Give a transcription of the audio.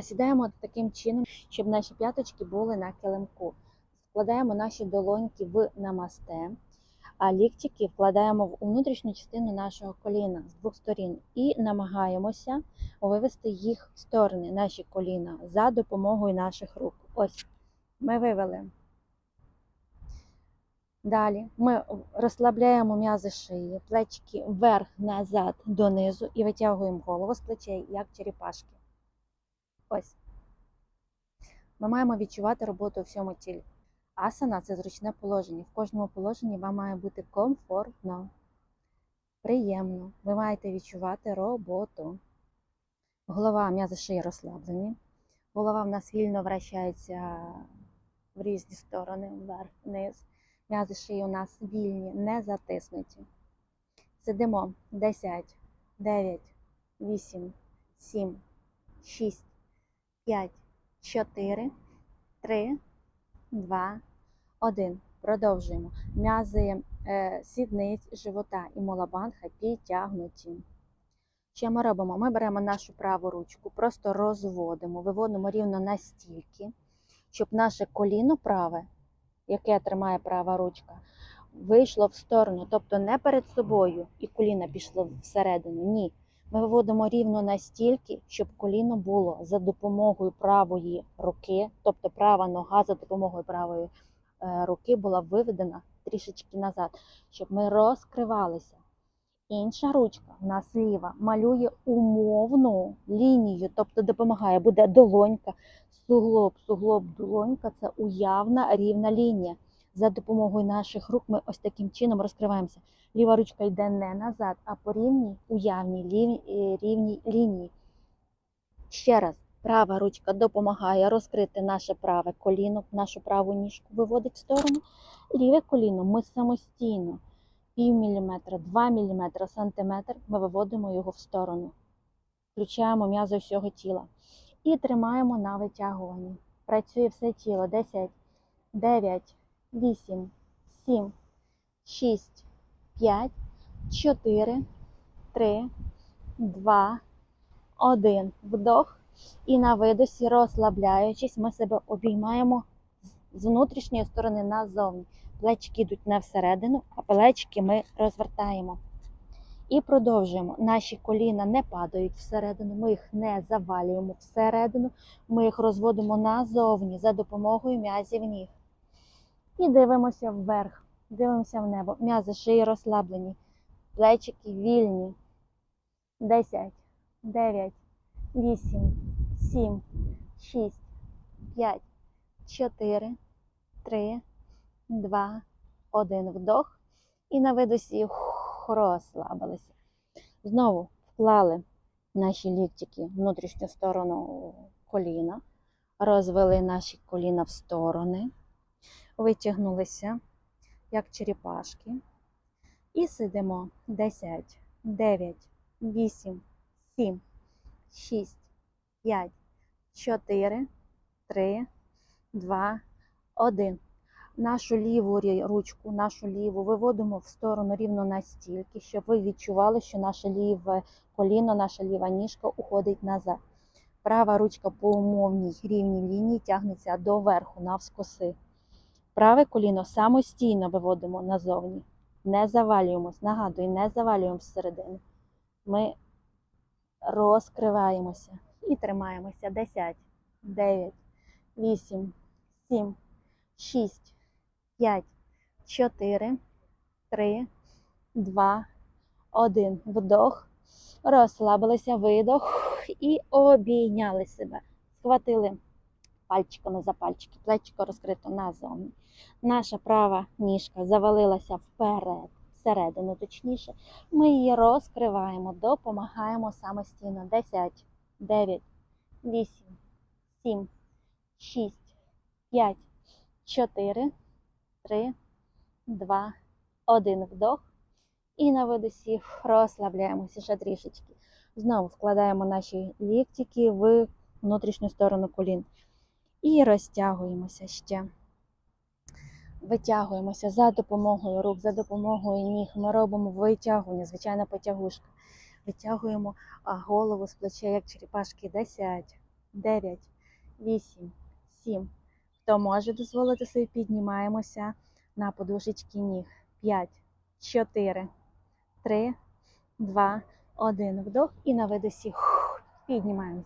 Сідаємо таким чином, щоб наші п'яточки були на килимку. Складаємо наші долоньки в намасте, а ліктики вкладаємо в внутрішню частину нашого коліна з двох сторін і намагаємося вивести їх в сторони, наші коліна, за допомогою наших рук. Ось ми вивели. Далі ми розслабляємо м'язи шиї, плечики вверх, назад, донизу і витягуємо голову з плечей, як черепашки. Ось. Ми маємо відчувати роботу у всьому тілі. Асана це зручне положення. В кожному положенні вам має бути комфортно, приємно. Ви маєте відчувати роботу. Голова м'язи шиї розслаблені. Голова в нас вільно вращається в різні сторони, вверх, вниз. М'язи шиї у нас вільні, не затиснуті. Сидимо 10, 9, 8, 7, 6, 5, 4, 3, 2, 1. Продовжуємо. М'язи е, сідниць, живота і молабанха підтягнуті. Що ми робимо? Ми беремо нашу праву ручку, просто розводимо, виводимо рівно настільки, щоб наше коліно праве, яке тримає права ручка, вийшло в сторону, тобто не перед собою і коліно пішло всередину. Ні. Ми виводимо рівно настільки, щоб коліно було за допомогою правої руки, тобто права нога за допомогою правої е, руки була виведена трішечки назад, щоб ми розкривалися. Інша ручка, в нас ліва, малює умовну лінію, тобто допомагає, буде долонька, суглоб, суглоб, долонька це уявна рівна лінія. За допомогою наших рук ми ось таким чином розкриваємося. Ліва ручка йде не назад, а по рівній уявній лівій- е, рівній лінії. Ще раз, права ручка допомагає розкрити наше праве коліно, нашу праву ніжку виводить в сторону. Ліве коліно ми самостійно пів міліметра, 2 міліметра, сантиметр, ми виводимо його в сторону. Включаємо м'язи всього тіла. І тримаємо на витягуванні. Працює все тіло. 10, 9, 8, 7, 6, 5, 4, 3, 2, 1. Вдох. І на видосі, розслабляючись, ми себе обіймаємо з внутрішньої сторони назовні. Плечики йдуть не всередину, а плечики ми розвертаємо. І продовжуємо. Наші коліна не падають всередину, ми їх не завалюємо всередину, ми їх розводимо назовні за допомогою м'язів ніг. І дивимося вверх, дивимося в небо. М'язи шиї розслаблені, плечики вільні. 10, 9, 8, 7, 6, 5, 4, 3, 2, 1. Вдох. І на видосі розслабилися. Знову вклали наші ліктики внутрішню сторону коліна, розвели наші коліна в сторони, витягнулися, як черепашки. І сидимо 10, 9, 8, 7, 6, 5, 4, 3, 2, 1 нашу ліву ручку, нашу ліву виводимо в сторону рівно настільки, щоб ви відчували, що наше ліве коліно, наша ліва ніжка уходить назад. Права ручка по умовній рівній лінії тягнеться до верху, навскоси. Праве коліно самостійно виводимо назовні. Не завалюємось. Нагадую, не завалюємо всередину. Ми розкриваємося і тримаємося. 10, 9, 8, 7, 6, 5, 4, 3, 2, 1. Вдох. Розслабилися, видох і обійняли себе. Схватили пальчиками за пальчики, плечико розкрито назовні. Наша права ніжка завалилася вперед, всередину точніше. Ми її розкриваємо, допомагаємо самостійно. 10, 9, 8, 7, 6, 5, 4, 3, 2, 1. Вдох. І на видосі розслабляємося ще трішечки. Знову вкладаємо наші ліктики в внутрішню сторону колін. І розтягуємося ще. Витягуємося за допомогою рук, за допомогою ніг. Ми робимо витягування, звичайна потягушка. Витягуємо голову з плече, як черепашки. 10, 9, 8, 7. Хто може дозволити собі, піднімаємося на подушечки ніг. 5, 4, 3, 2, 1. Вдох і на видосі піднімаємося.